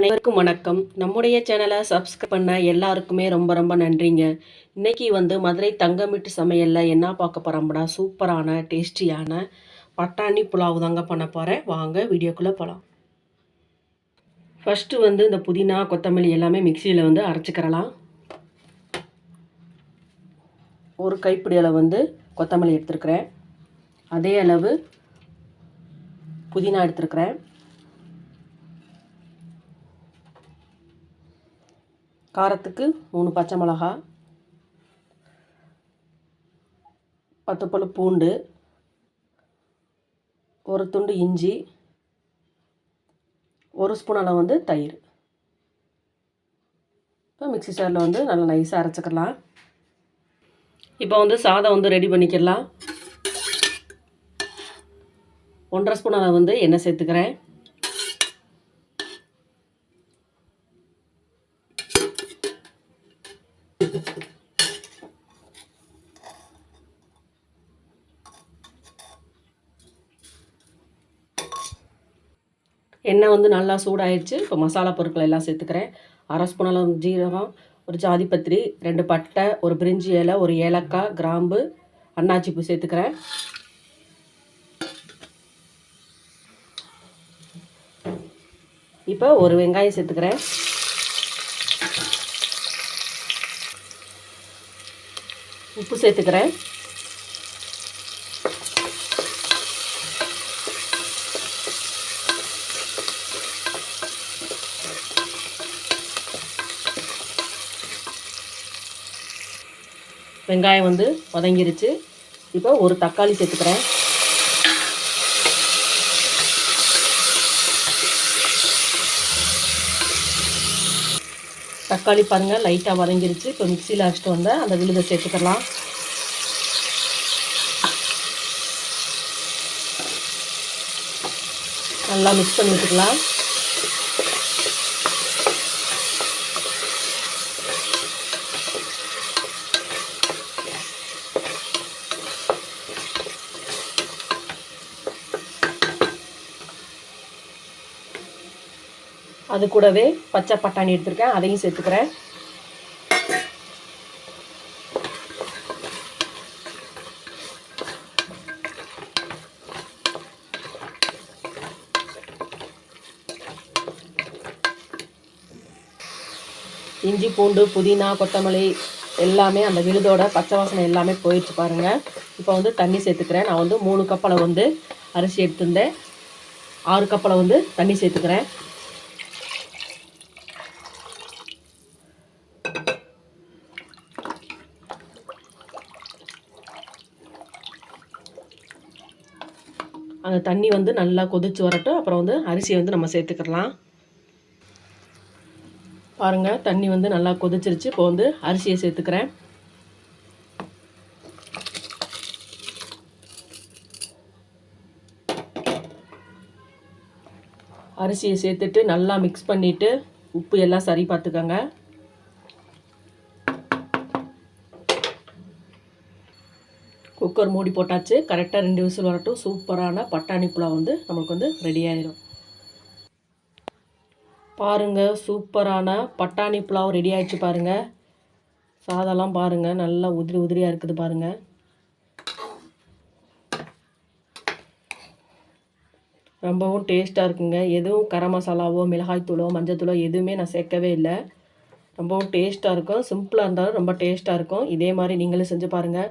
அனைவருக்கும் வணக்கம். நம்முடைய சேனலை சப்ஸ்கிரைப் பண்ண எல்லாருக்குமே ரொம்ப ரொம்ப நன்றிங்க. இன்னைக்கு வந்து மதுரை தங்கமிட்டு சமையலில் என்ன பார்க்க போகிறோம்னா சூப்பரான டேஸ்டியான பட்டாணி புலாவ் தாங்க பண்ண போகிறேன் வாங்க வீடியோக்குள்ளே போகலாம் ஃபஸ்ட்டு வந்து இந்த புதினா கொத்தமல்லி எல்லாமே மிக்சியில் வந்து அரைச்சிக்கிறலாம். ஒரு கைப்பிடி அளவு வந்து கொத்தமல்லி எடுத்துருக்கிறேன். அதே அளவு புதினா எடுத்துருக்கிறேன். காரத்துக்கு மூணு பச்சை மிளகா பத்து பழு பூண்டு ஒரு துண்டு இஞ்சி ஒரு ஸ்பூன் அளவு வந்து தயிர். இப்போ மிக்ஸி ஜாரில் வந்து நல்லா நைஸாக அரைச்சிக்கலாம். இப்போ வந்து சாதம் வந்து ரெடி பண்ணிக்கலாம் ஒன்றரை ஸ்பூன் அளவு வந்து எண்ணெய் சேர்த்துக்கிறேன். எண்ணெய் வந்து நல்லா சூடாயிடுச்சு இப்போ மசாலா பொருட்கள் எல்லாம் சேர்த்துக்கிறேன். அரை ஸ்பூன் அளவு ஜீரகம் ஒரு ஜாதிப்பத்திரி ரெண்டு பட்டை ஒரு பிரிஞ்சி இலை ஒரு ஏலக்காய் கிராம்பு அன்னாச்சி பூ சேர்த்துக்கிறேன். இப்போ ஒரு வெங்காயம் சேர்த்துக்கிறேன். உப்பு சேர்த்துக்கிறேன். வெங்காயம் வந்து வதங்கிருச்சு. இப்போ ஒரு தக்காளி சேர்த்துக்கிறேன். தக்காளி பாருங்கள் லைட்டாக வதங்கிருச்சு. இப்போ மிக்சியில் அரைச்சிட்டு வந்தால் அந்த விழுதை சேர்த்துக்கலாம். நல்லா மிக்ஸ் பண்ணி விட்டுக்கலாம் அது கூடவே பச்சை பட்டாணி எடுத்திருக்கேன் அதையும் சேர்த்துக்கிறேன். இஞ்சி பூண்டு புதினா கொத்தமல்லி எல்லாமே அந்த விழுதோட பச்சை வாசனை எல்லாமே போயிடுச்சு பாருங்கள் இப்போ வந்து தண்ணி சேர்த்துக்கிறேன். நான் வந்து மூணு கப்பலை வந்து அரிசி எடுத்திருந்தேன். ஆறு கப்பலை வந்து தண்ணி சேர்த்துக்கிறேன். அந்த தண்ணி வந்து நல்லா கொதிச்சு வரட்டும். அப்புறம் வந்து அரிசியை வந்து நம்ம சேர்த்துக்கலாம் பாருங்கள் தண்ணி வந்து நல்லா கொதிச்சிருச்சு. இப்போ வந்து அரிசியை சேர்த்துக்கிறேன். அரிசியை சேர்த்துட்டு நல்லா மிக்ஸ் பண்ணிவிட்டு உப்பு எல்லாம் சரி பார்த்துக்கோங்க. குக்கர் மூடி போட்டாச்சு. கரெக்டாக ரெண்டு விசில் வரட்டும். சூப்பரான பட்டாணி புலாவ் வந்து நம்மளுக்கு வந்து ரெடி ஆயிடும் பாருங்கள் சூப்பரான பட்டாணி புலாவ் ரெடி ஆயிடுச்சு பாருங்கள் சாதம்லாம் பாருங்கள் நல்லா உதிரி உதிரியாக இருக்குது பாருங்கள் ரொம்பவும் டேஸ்ட்டாக இருக்குங்க. எதுவும் கரம் மசாலாவோ மிளகாய்த்தூளோ மஞ்சத்தூளோ எதுவுமே நான் சேர்க்கவே இல்லை. ரொம்பவும் டேஸ்ட்டாக இருக்கும். சிம்பிளாக இருந்தாலும் ரொம்ப டேஸ்ட்டாக இருக்கும். இதே மாதிரி நீங்களும் செஞ்சு பாருங்கள்